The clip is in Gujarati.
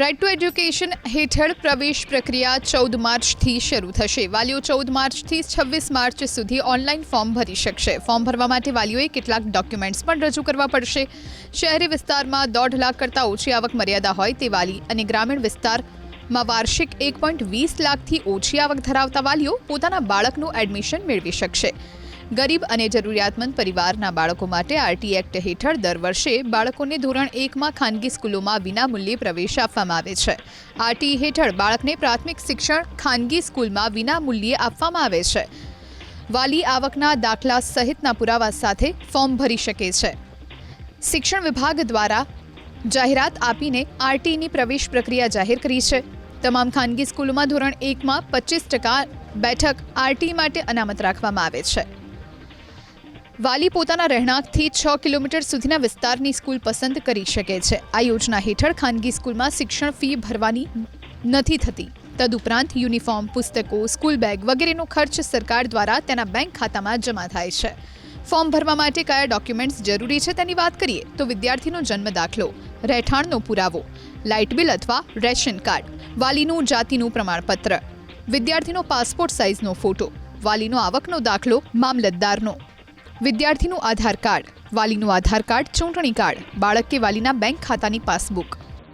રાઇટ ટુ એજ્યુકેશન હેઠળ પ્રવેશ પ્રક્રિયા ચૌદ માર્ચથી શરૂ થશે. વાલીઓ ચૌદ માર્ચથી છવ્વીસ માર્ચ સુધી ઓનલાઈન ફોર્મ ભરી શકશે. ફોર્મ ભરવા માટે વાલીઓએ કેટલાક ડોક્યુમેન્ટ્સ પણ રજૂ કરવા પડશે. શહેરી વિસ્તારમાં દોઢ લાખ કરતાં ઓછી આવક મર્યાદા હોય તે વાલી અને ગ્રામીણ વિસ્તારમાં વાર્ષિક એક પોઈન્ટ વીસ લાખથી ઓછી આવક ધરાવતા વાલીઓ પોતાના બાળકનું એડમિશન મેળવી શકશે. ગરીબ અને જરૂરિયાતમંદ પરિવારના બાળકો માટે આરટી એક્ટ હેઠળ દર વર્ષે બાળકોને ધોરણ એકમાં ખાનગી સ્કૂલોમાં વિનામૂલ્યે પ્રવેશ આપવામાં આવે છે. આરટી હેઠળ બાળકને પ્રાથમિક શિક્ષણ ખાનગી સ્કૂલમાં વિનામૂલ્યે આપવામાં આવે છે. વાલી આવકના દાખલા સહિતના પુરાવા સાથે ફોર્મ ભરી શકે છે. શિક્ષણ વિભાગ દ્વારા જાહેરાત આપીને આરટીની પ્રવેશ પ્રક્રિયા જાહેર કરી છે. તમામ ખાનગી સ્કૂલોમાં ધોરણ એકમાં પચીસ ટકા બેઠક આરટી માટે અનામત રાખવામાં આવે છે. વાલી પોતાના રહેણાંકથી છ કિલોમીટર સુધીના વિસ્તારની સ્કૂલ પસંદ કરી શકે છે. આ યોજના હેઠળ ખાનગી સ્કૂલમાં શિક્ષણ ફી ભરવાની નથી થતી. તદુપરાંત યુનિફોર્મ, પુસ્તકો, સ્કૂલ બેગ વગેરેનો ખર્ચ સરકાર દ્વારા તેના બેંક ખાતામાં જમા થાય છે. ફોર્મ ભરવા માટે કયા ડોક્યુમેન્ટ્સ જરૂરી છે તેની વાત કરીએ તો વિદ્યાર્થીનો જન્મ દાખલો, રહેઠાણનો પુરાવો, લાઇટ બિલ અથવા રેશન કાર્ડ, વાલીનું જાતિનું પ્રમાણપત્ર, વિદ્યાર્થીનો પાસપોર્ટ સાઇઝનો ફોટો, વાલીનો આવકનો દાખલો, મામલતદારનો. વિદ્યાર્થીનું આધાર કાર્ડ વાલીનું આધાર કાર્ડ ચૂંટણી કાર્ડ બાળક કે વાલીના બેંક ખાતાની પાસબુક.